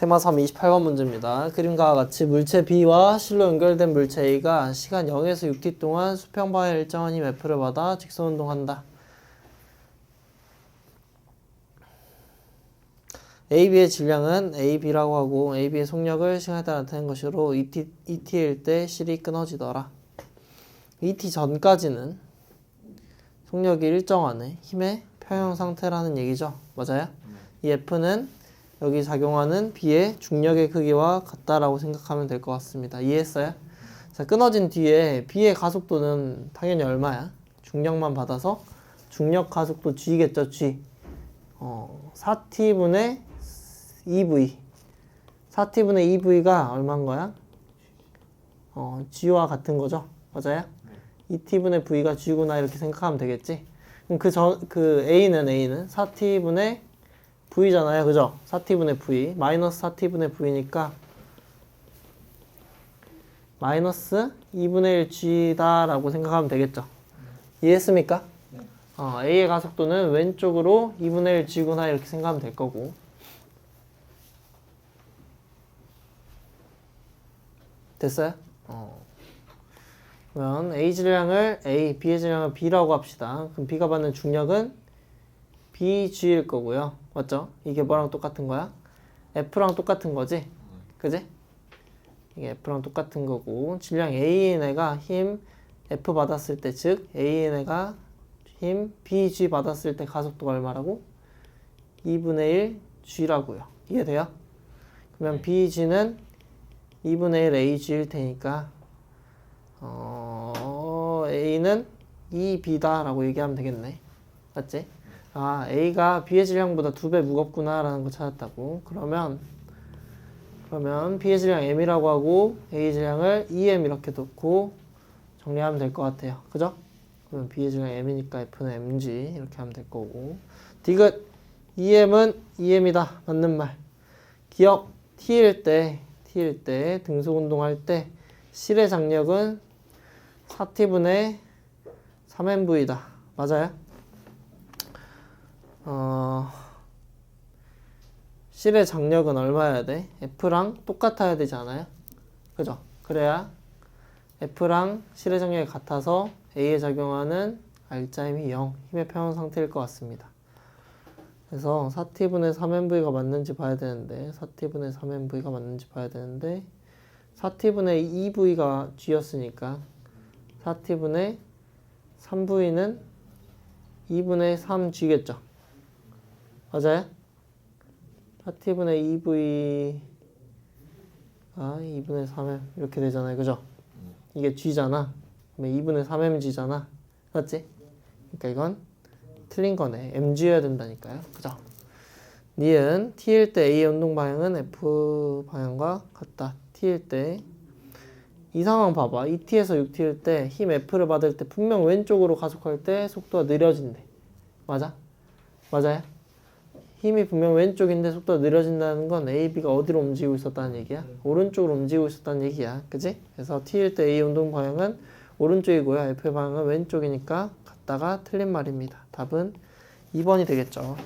테마 3 28번 문제입니다. 그림과 같이 물체 B와 실로 연결된 물체 A가 시간 0에서 6t 동안 수평 방향 일정한 힘 F를 받아 직선 운동한다. AB의 질량은 AB라고 하고 AB의 속력을 시간에 따라 나타낸 것으로 ET, ET일 때 실이 끊어지더라. ET 전까지는 속력이 일정하네. 힘의 평형 상태라는 얘기죠. 맞아요? 이 F는 여기 작용하는 B의 중력의 크기와 같다라고 생각하면 될 것 같습니다. 이해했어요? 자, 끊어진 뒤에 B의 가속도는 당연히 얼마야? 중력만 받아서 중력 가속도 G겠죠, G. 어, 4T분의 2V. 4T분의 2V가 얼마인 거야? 어, G와 같은 거죠? 맞아요? 2T분의 V가 G구나 이렇게 생각하면 되겠지? 그럼 그 전, 그 A는 A는 4T분의 V잖아요. 그죠? 4T분의 V. 마이너스 4T분의 V니까 마이너스 2분의 1G다라고 생각하면 되겠죠? 이해했습니까? 어, A의 가속도는 왼쪽으로 2분의 1G구나 이렇게 생각하면 될 거고 됐어요? 어. 그러면 A 질량을 A, B의 질량을 B라고 합시다. 그럼 B가 받는 중력은 BG일 거고요. 맞죠? 이게 뭐랑 똑같은 거야? F랑 똑같은 거지? 그지? 이게 F랑 똑같은 거고 질량 A인 애가 힘 F 받았을 때 즉 A인 애가 힘 BG 받았을 때 가속도가 얼마라고? 2분의 1 G라고요. 이해돼요? 그러면 BG는 2분의 1 AG일 테니까 어, A는 2B다라고 얘기하면 되겠네. 맞지? 아, A가 B의 질량보다 두 배 무겁구나라는 거 찾았다고. 그러면 그러면 B의 질량 M이라고 하고 A 질량을 EM 이렇게 놓고 정리하면 될 것 같아요. 그죠? 그러면 B의 질량 M이니까 F는 MG 이렇게 하면 될 거고. 디귿 EM은 EM이다. 맞는 말. 기억 T일 때 T일 때 등속 운동할 때 실의 장력은 4T분의 3MV다. 맞아요? 어, 실의 장력은 얼마여야 돼? F랑 똑같아야 되지 않아요? 그죠? 그래야 F랑 실의 장력이 같아서 A에 작용하는 R자 힘이 0, 힘의 평형 상태일 것 같습니다. 그래서 4T분의 3MV가 맞는지 봐야 되는데 4T분의 3MV가 맞는지 봐야 되는데 4T분의 2V가 G였으니까 4T분의 3V는 2분의 3G겠죠? 맞아요? 4T분의 2V가 2분의 3M 이렇게 되잖아요. 그죠? 이게 G잖아. 그러면 2분의 3MG잖아. 맞지? 그러니까 이건 틀린 거네. MG여야 된다니까요. 그죠? 니은 T일 때 A의 운동 방향은 F 방향과 같다. T일 때 이 상황 봐봐. 2T에서 6T일 때 힘 F를 받을 때 분명 왼쪽으로 가속할 때 속도가 느려진대. 맞아? 맞아요? 힘이 분명 왼쪽인데 속도가 느려진다는 건 A, B가 어디로 움직이고 있었다는 얘기야? 오른쪽으로 움직이고 있었다는 얘기야. 그지? 그래서 T일 때 A 운동 방향은 오른쪽이고요. F의 방향은 왼쪽이니까 같다가 틀린 말입니다. 답은 2번이 되겠죠.